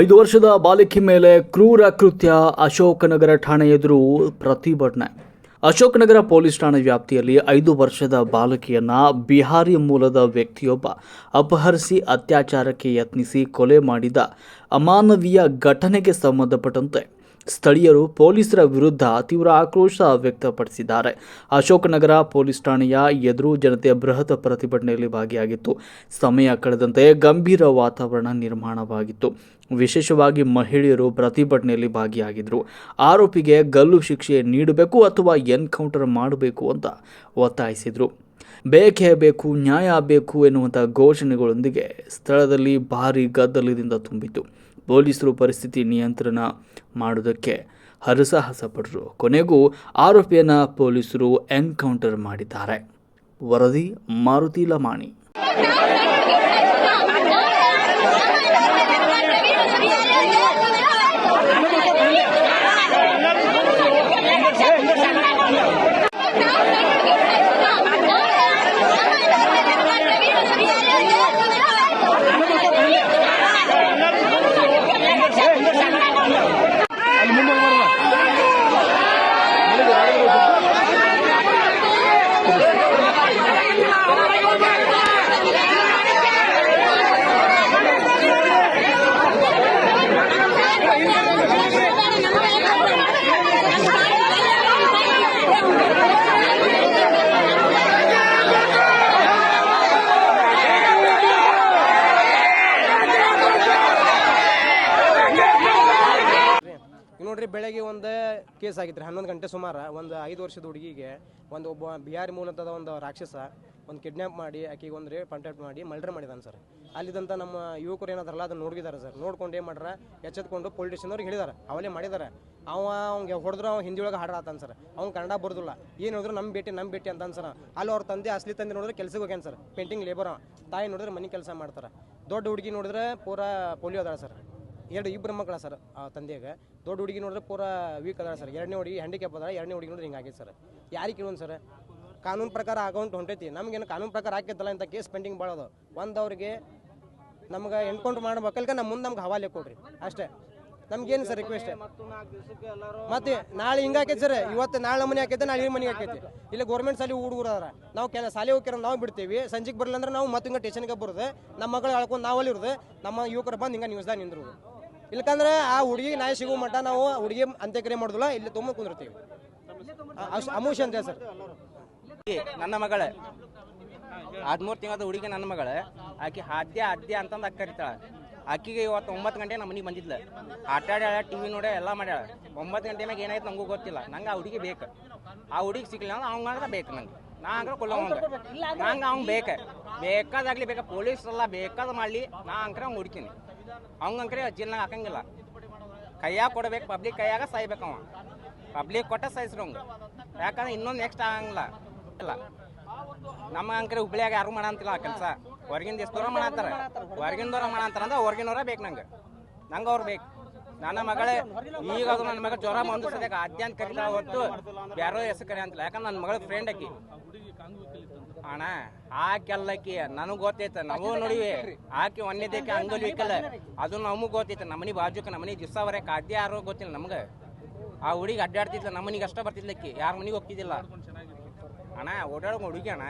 ಐದು ವರ್ಷದ ಬಾಲಕಿ ಮೇಲೆ ಕ್ರೂರ ಕೃತ್ಯ. ಅಶೋಕನಗರ ಠಾಣೆ ಎದುರು ಪ್ರತಿಭಟನೆ. ಅಶೋಕನಗರ ಪೊಲೀಸ್ ಠಾಣೆ ವ್ಯಾಪ್ತಿಯಲ್ಲಿ ಐದು ವರ್ಷದ ಬಾಲಕಿಯನ್ನ ಬಿಹಾರಿ ಮೂಲದ ವ್ಯಕ್ತಿಯೊಬ್ಬ ಅಪಹರಿಸಿ ಅತ್ಯಾಚಾರಕ್ಕೆ ಯತ್ನಿಸಿ ಕೊಲೆ ಮಾಡಿದ ಅಮಾನವೀಯ ಘಟನೆಗೆ ಸಂಬಂಧಪಟ್ಟಂತೆ ಸ್ಥಳೀಯರು ಪೊಲೀಸರ ವಿರುದ್ಧ ತೀವ್ರ ಆಕ್ರೋಶ ವ್ಯಕ್ತಪಡಿಸಿದ್ದಾರೆ. ಅಶೋಕನಗರ ಪೊಲೀಸ್ ಠಾಣೆಯ ಎದುರು ಜನತೆಯ ಬೃಹತ್ ಪ್ರತಿಭಟನೆಯಲ್ಲಿ ಭಾಗಿಯಾಗಿತ್ತು. ಸಮಯ ಕಳೆದಂತೆ ಗಂಭೀರ ವಾತಾವರಣ ನಿರ್ಮಾಣವಾಗಿತ್ತು. ವಿಶೇಷವಾಗಿ ಮಹಿಳೆಯರು ಪ್ರತಿಭಟನೆಯಲ್ಲಿ ಭಾಗಿಯಾಗಿದ್ದರು. ಆರೋಪಿಗೆ ಗಲ್ಲು ಶಿಕ್ಷೆ ನೀಡಬೇಕು ಅಥವಾ ಎನ್ಕೌಂಟರ್ ಮಾಡಬೇಕು ಅಂತ ಒತ್ತಾಯಿಸಿದರು. ಬೇಕೇ ಬೇಕು, ನ್ಯಾಯ ಬೇಕು ಎನ್ನುವಂಥ ಘೋಷಣೆಗಳೊಂದಿಗೆ ಸ್ಥಳದಲ್ಲಿ ಭಾರೀ ಗದ್ದಲದಿಂದ ತುಂಬಿತು ಪೊಲೀಸರು ಪರಿಸ್ಥಿತಿ ನಿಯಂತ್ರಣ ಮಾಡುವುದಕ್ಕೆ ಹರಸಾಹಸ ಪಟ್ಟರು ಕೊನೆಗೂ ಆರೋಪಿಯನ್ನು ಪೊಲೀಸರು ಎನ್ಕೌಂಟರ್ ಮಾಡಿದ್ದಾರೆ. ವರದಿ ಮಾರುತಿ ಲಮಾಣಿ. ನೋಡ್ರಿ ಬೆಳಗ್ಗೆ ಒಂದು ಕೇಸ್ ಆಗಿತ್ತು ಹನ್ನೊಂದು ಗಂಟೆ ಸುಮಾರು ಒಂದು ಐದು ವರ್ಷದ ಹುಡುಗಿಗೆ ಒಂದು ಒಬ್ಬ ಬಿಹಾರಿ ಮೂಲತದ ಒಂದು ರಾಕ್ಷಸ ಒಂದು ಕಿಡ್ನ್ಯಾಪ್ ಮಾಡಿ ಆಕೆಗೆ ಒಂದು ರೇ ಕಾಂಟ್ಯಾಕ್ಟ್ ಮಾಡಿ ಮರ್ಡರ್ ಮಾಡಿದಾನೆ ಸರ್ ಅಲ್ಲಿದ್ದಂಥ ನಮ್ಮ ಯುವಕರು ಏನಾದ್ರಲ್ಲ ಅದನ್ನು ನೋಡಿದಾರೆ ಸರ್ ನೋಡ್ಕೊಂಡು ಏನು ಮಾಡ್ರ, ಎಚ್ಚೆತ್ಕೊಂಡು ಪೊಲೀಸ್ ಹೇಳಿದಾರೆ, ಅವಲೇ ಮಾಡಿದ್ದಾರೆ ಅವ ಅವ್ಗೆ ಹೊಡೆದ್ರು, ಅವ್ನು ಹಿಂದಿ ಒಳಗೆ ಹಾಡಾತಾನ ಸರ್ ಅವ್ನು ಕನ್ನಡ ಬರೋದಿಲ್ಲ. ಏನು ಹೇಳಿದ್ರು ನಮ್ಮ ಭೇಟಿ ನಮ್ಮ ಭೇಟಿ ಅಂತ ಸರ್ ಅಲ್ಲಿ ಅವ್ರ ತಂದೆ ಅಸಲಿ ತಂದೆ ನೋಡಿದ್ರೆ ಕೆಲ್ಸಕ್ಕೆ ಹೋಗ್ಯಾನ ಸರ್ ಪೇಂಟಿಂಗ್ ಲೇಬರ್ ತಾಯಿ ನೋಡಿದ್ರೆ ಮನೆ ಕೆಲಸ ಮಾಡ್ತಾರೆ. ದೊಡ್ಡ ಹುಡುಗಿ ನೋಡಿದ್ರೆ ಪೂರಾ ಪೋಲಿಯೋ ಸರ್ ಎರಡು ಇಬ್ಬರು ಮಕ್ಕಳ ಸರ್, ಆ ತಂದೆಗೆ. ದೊಡ್ಡ ಹುಡುಗಿ ನೋಡಿದ್ರೆ ಪೂರ ವೀಕ್ ಅದ ಸರ್. ಎರಡನೇ ಹುಡುಗಿ ಹ್ಯಾಂಡಿಕ್ಯಾಪ್ ಅದ ಎರಡನೇ ಹುಡುಗಿ ನೋಡಿದ್ರೆ ಹಿಂಗಾಗಿದೆ ಸರ್. ಯಾರಿಗೆ ಕೇಳೋನ್ ಸರ್? ಕಾನೂನು ಪ್ರಕಾರ ಅಕೌಂಟ್ ಹೊಂಟೈತಿ. ನಮ್ಗೇನು ಕಾನೂನು ಪ್ರಕಾರ ಹಾಕಿದ್ದಲ್ಲ ಅಂತ ಕೇಸ್ ಪೆಂಡಿಂಗ್ ಬಾಳೋದು ಒಂದು ಅವ್ರಿಗೆ ನಮ್ಗೆ ಎನ್ಕೌಂಟರ್ ಮಾಡ್ಬೇಕಲ್ಕ ನಮ್ಮ ಮುಂದೆ ನಮ್ಗೆ ಹವಾಲೆ ಕೊಡ್ರಿ. ಅಷ್ಟೇ. ನಮ್ಗೇನು ಸರ್ ರಿಕ್ವೆಸ್ಟ್ ಮತ್ತೆ ನಾಳೆ ಹಿಂಗಾಕೈತೆ ಸರ್. ಇವತ್ತು ನಾಳೆ ಮನೆ ಹಾಕೈತೆ ನಾಳೆ ಈ ಮನೆಗೆ ಹಾಕೈತಿ ಇಲ್ಲ ಗೌರ್ಮೆಂಟ್ ಸಾಲಿ ಹುಡುಗರು ಅದರ. ನಾವು ಕೆಲ ಸಾಲಿ ಹೋಗ್ಯಾರ ನಾವು ಬಿಡ್ತೀವಿ. ಸಂಜೆಗೆ ಬರಲ್ಲ ಅಂದ್ರೆ ನಾವು ಮತ್ತೆ ಹಿಂಗೆ ಟೇಷನ್ಗೆ ಬರೋದು. ನಮ್ಮ ಮಗಳು ಹೇಳ್ಕೊಂಡು ನಾವಲ್ಲಿ ಇರೋದು. ನಮ್ಮ ಯುವಕರು ಬಂದು ಹಿಂಗೆ ನ್ಯೂಸ್ದಾಗ ನಿಂದ್ರೋದು. ಇಲ್ಕಂದ್ರೆ ಆ ಹುಡುಗಿ ನಾಯಿ ಸಿಗುವ ಮಟ್ಟ ನಾವು ಹುಡುಗಿ ಅಂತ್ಯಕ್ರಿಯೆ ಮಾಡೋದಿಲ್ಲ, ಇಲ್ಲಿ ತುಂಬ ಕುಂದಿರ್ತೀವಿ. ಅಮೂಷ್ ಅಂತ ಸರ್. ನನ್ನ ಮಗಳ. ಹದಿಮೂರು ತಿಂಗಳದ ಹುಡುಗಿ ನನ್ನ ಮಗಳ. ಆಕೆ ಆದ್ಯ ಆದ್ಯ ಅಂತಂದು ಅಕ್ಕ ಕರಿತಾಳೆ ಆಕಿಗೆ ಇವತ್ತು ಒಂಬತ್ತು ಗಂಟೆ ನಮ್ಮ ಮನೆಗೆ ಬಂದಿದ್ಲ. ಆಟ ಆಡ್ಯಾಳ ಟಿ ವಿ ನೋಡ್ಯಾಳ, ಎಲ್ಲ ಮಾಡ್ಯಾಳ. ಒಂಬತ್ತು ಗಂಟೆ ಮ್ಯಾಗ ಏನಾಯ್ತು ನಂಗೂ ಗೊತ್ತಿಲ್ಲ. ನಂಗೆ ಆ ಹುಡುಗಿ ಬೇಕು. ಆ ಹುಡುಗಿ ಸಿಗ್ಲಿಲ್ಲ ಅಂದ್ರೆ ಅವಂಗ ಬೇಕು ನಂಗೆ. ನಾ ಅಂದ್ರೆ ಕೊಲ್ಲ ಅವಂಗ ನಂಗೆ ಅವ್ನು ಬೇಕು. ಬೇಕಾದಾಗ್ಲಿ ಬೇಕಾ? ಪೊಲೀಸ್ ಎಲ್ಲ ಬೇಕಾದ ಮಾಡಲಿ. ನಾ ಅಂಕ್ರ ಅವ್ನು ಹುಡುಕಿನಿ ಅವಂಗ ಅಂಕ್ರೆ ಜೀಲ್ನಾಗ ಹಾಕಂಗಿಲ್ಲ. ಕೈಯಾಗ ಕೊಡ್ಬೇಕು ಪಬ್ಲಿಕ್ ಕೈಯಾಗ ಸಾಯ್ಬೇಕು ಅವ. ಪಬ್ಲಿಕ್ ಕೊಟ್ಟ ಸಾಯಿಸ್ರು ಅವಂಗ ಯಾಕಂದ್ರೆ ಇನ್ನೊಂದು ನೆಕ್ಸ್ಟ್ ಆಗಂಗಿಲ್ಲ. ಇಲ್ಲ. ನಮ್ಮ ಅಂಕರೆ ಹುಬ್ಳಿಯಾಗ ಯಾರು ಮಾಡಂತಿಲ್ಲ ಕೆಲಸ. ಹೊರಗಿನ ದೇಶದವ್ರ ಮಾಡಂತಾರ ಹೊರಗಿನದವ್ರ ಮಾಡಂತಾರ ಅಂದ್ರೆ ಹೊರಗಿನವ್ರ ಬೇಕು ನಂಗೆ. ನಂಗೆ ಅವ್ರು ಬೇಕು. ನನ್ನ ಮಗಳೇ, ಈಗ ಅದು ನನ್ನ ಮಗ ಜ್ವರ ಬಂದು ಸದ್ಯಕ್ಕೆ ಆದ್ಯ ಅಂತ ಕರಿತಾಳ ಹೊತ್ತು ಯಾರೋ ಹೆಸರು ಕರಿ ಅಂತಿಲ್ಲ ಯಾಕಂದ್ರೆ ನನ್ನ ಮಗಳ ಫ್ರೆಂಡ್ ಆಕಿ. ಅಣ್ಣ ಆಕೆಲ್ಲಕಿ ನನಗ್ ಗೊತ್ತೈತೆ ನಾವು ನೋಡಿವಿ ಆಕಿ ಒಂದೇದಕ್ಕೆ ಅಂಗಲ್ ವಿಕಲ್. ಅದು ನಮಗ್ ಗೊತ್ತೈತೆ ನಮ್ಮನಿ ಬಾಜುಕ ನಮ್ಮನಿ ದಿವಸ ಬರಕ್ಕೆ ಆದ್ಯ ಯಾರೋ ಗೊತ್ತಿಲ್ಲ ನಮ್ಗೆ. ಆ ಹುಡುಗಿ ಅಡ್ಡಾಡ್ತಿದ್ಲ ನಮ್ಮನಿಗೆ ಅಷ್ಟ ಬರ್ತಿದ್ಲಕ್ಕಿ ಯಾರ ಮನೆಗೆ ಹೋಗ್ತಿದ್ದಿಲ್ಲ. ಅಣ್ಣ ಓಡಾಡೋ ಹುಡುಗಿ ಅಣ್ಣ.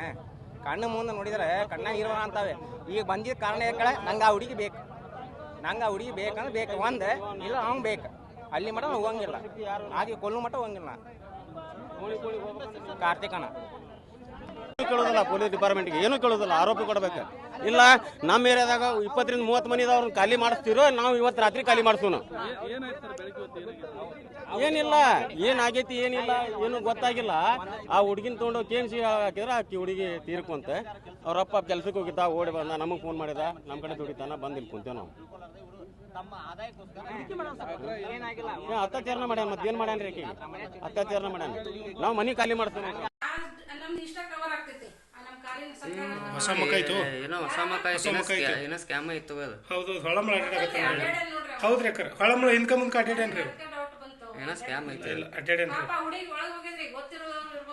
ಕಣ್ಣು ಮುಂದೆ ನೋಡಿದ್ರೆ ಕಣ್ಣಾಗ ಇರೋ ಅಂತಾವೆ. ಈಗ ಬಂದಿದ್ದ ಕಾರಣ ಯಾಕಡೆ ನಂಗೆ ಆ ಹುಡುಗಿ ಬೇಕು. ನಂಗೆ ಆ ಹುಡುಗಿ ಬೇಕಂದ್ರೆ ಬೇಕು. ಒಂದು ಇಲ್ಲ ಅವ್ನು ಬೇಕು. ಅಲ್ಲಿ ಮಟ ಹೋಗಂಗಿಲ್ಲ. ಹಾಗೆ ಕೊಲ್ಲು ಮಟ ಹೋಗಂಗಿಲ್ಲ. ಕಾರ್ತಿಕಣ್ಣ ಕೇಳೋದಿಲ್ಲ, ಪೊಲೀಸ್ ಡಿಪಾರ್ಟ್ಮೆಂಟ್ಗೆ. ಏನು ಕೇಳೋದಿಲ್ಲ, ಆರೋಪಿ ಕೊಡ್ಬೇಕು. ಇಲ್ಲ, ನಮ್ಮ ಏರಿಯಾದಾಗ ಇಪ್ಪತ್ತರಿಂದ ಮೂವತ್ತು ಮನಿ ಅವ್ರನ್ನ ಖಾಲಿ ಮಾಡಿಸ್ತಿರೋ, ನಾವು ಇವತ್ತು ರಾತ್ರಿ ಖಾಲಿ ಮಾಡಿಸೋಣ ಏನಿಲ್ಲ, ಏನಾಗೈತಿ, ಏನಿಲ್ಲ, ಏನು ಗೊತ್ತಾಗಿಲ್ಲ. ಆ ಹುಡುಗಿನ ತೊಗೊಂಡು ಕೇನ್ಸಿ ಹಾಕಿದ್ರೆ ಆಕಿ ಹುಡುಗಿ ತೀರ್ಕೊಂತ. ಅವ್ರಪ್ಪ ಕೆಲ್ಸಕ್ಕೆ ಹೋಗಿದ್ದ, ಓಡಿ ಬಂದ, ನಮಗೆ ಫೋನ್ ಮಾಡಿದ ನಮ್ಮ ಕಡೆ ದುಡಿತಾನ ಬಂದಿಲ್ಲ ಕುಂತೇವೆ ನಾವು. ಅತ್ಯಾಚಾರನ ಮಾಡ್ಯಾನ ಮತ್ತೇನು ಮಾಡ್ಯಾನ್ರಿ ಆಕಿ? ಅತ್ಯಾಚಾರನ ಮಾಡ್ಯಾನ. ನಾವು ಮನೆ ಖಾಲಿ ಮಾಡ್ತೇವೆ ಹೊಸ ಮಕ್ಕ ಏನೋ ಹೊಸ ಮಕ್ಕ ಹೊಸ ಮಕ್ಕ ಐತೆ. ಏನೋ ಸ್ಕ್ಯಾಮ್ ಇತ್ತು ಅದು. ಹೌದು ಹೊಳಮಳ ಅಡ್ಡಾಡಕತ್ತಾನ. ಹೌದ್ರಿ ಹೊಳಮಳ ಅಡ್ಡಾಡೇನ್ರಿ ಏನೋ ಸ್ಕ್ಯಾಮ್ ಐತಿ. ಇಲ್ಲ ಅಡ್ಡಾಡೇನ್ರಿ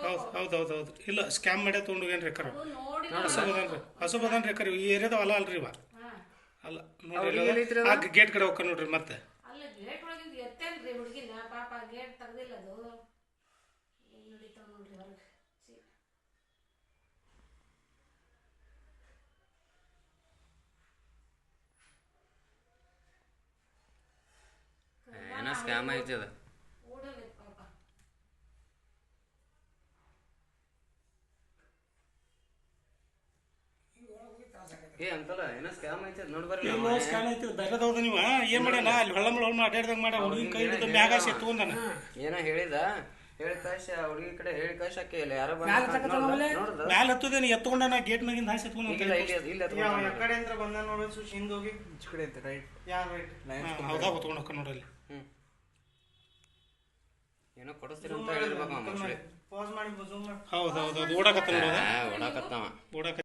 ಹೌದು ಹೌದು ಹೌದು ಹೌದು. ಇಲ್ಲ ಸ್ಕ್ಯಾಮ್ ಮಾಡ್ಯ ಅಕ್ಕರ ಅದು ನೋಡಿ ಹಸು ಬದನ್ರಿ ಹಸು ಬದನ್ರಿ ಅಕ್ಕರ ಈ ಏರಿಯಾದ ಹೊಲ ಅಲ್ರಿ ಇವ. ಅಲ್ಲ ಆ ಗೇಟ್ ಕಡೆ ಹೋಗ್ಕ ನೋಡ್ರಿ ಮತ್ತೆ ಅಲ್ಲ ಗೇಟ್ ಒಳಗಿಂದ ಎತ್ತೇನ್ರಿ ಹುಡುಗಿನ ಪಾಪ ಗೇಟ್ ತೆಗ್ದಿಲ್ಲ ಅದು ಏನ್ ನಡೀತಾವ ನೋಡ್ರಿ ಹೊರಗೆ ಏನೋ ಸ್ಕ್ಯಾಮ್ ಐತಿ ಅದು ಏ ಅಂತಲ್ಲ ಏನೋ ಸ್ಕ್ಯಾಮ್ ಐತಿ ನೋಡ್ ಬರ್ರಿ ಇಲ್ಲ ಸ್ಕ್ಯಾನ್ ಐತಿ ಬೇರೆದವ್ದು ನೀವು. ಏನ್ ಮಾಡ್ಯಾನ? ಅಲ್ಲಿ ಹೊಳ್ಳಮಳ ಹೊಳ್ಮ ಅಡ್ಡಾಡ್ದಂಗ ಮಾಡ ಹುಡುಗಿನ ಕೈ ಹಿಡಿದು ಮ್ಯಾಗ ಏನೋ ಹೇಳಿದ. ಹೇಳಿ ಕಳ್ಸಿ ಆ ಹುಡುಗಿ ಕಡೆ ಹೇಳಿ ಕಳ್ಸಿ ಆಕೆ ಇಲ್ಲ ಯಾರೋ ಮ್ಯಾಲ ಹತ್ತದೇನು ಎತ್ಕೊಂಡಾನ ಗೇಟ್ ಮ್ಯಾಗಿಂದ ಹಾಸಿ ಎತ್ಕೊಂಡ ಈಗಿಲ್ಲ ಇಲ್ಲಿ ಇಲ್ಲಿ ಎತ್ಕೊಂಡು ಕಡೆ ಅಂತ ಬಂದ ನೋಡಿ ಸುಶ್ ಹಿಂದ್ ಹೋಗಿ. ಕಡೆ ರೈಟ್ ಯಾ ರೈಟ್ ಹೌದಾ ಹೊತ್ಕೊಂಡು ನೋಡಲ್ಲಿ ಏನೋ ಕೊಡಿಸ್ತೀರ ಅಂತ ಹೇಳಿರ್ಬೇಕು ಮೋಸ್ಟ್ಲಿ ಪಾಸ್ ಮಾಡಿ ಜೂಮ್ ಮಾಡಿ. ಹೌದು ಹೌದು ಹೌದು ಓಡಾಕತ್ತ ನೋಡೋದ ಓಡಾಕತ್ತವ. ಓಡಾಕ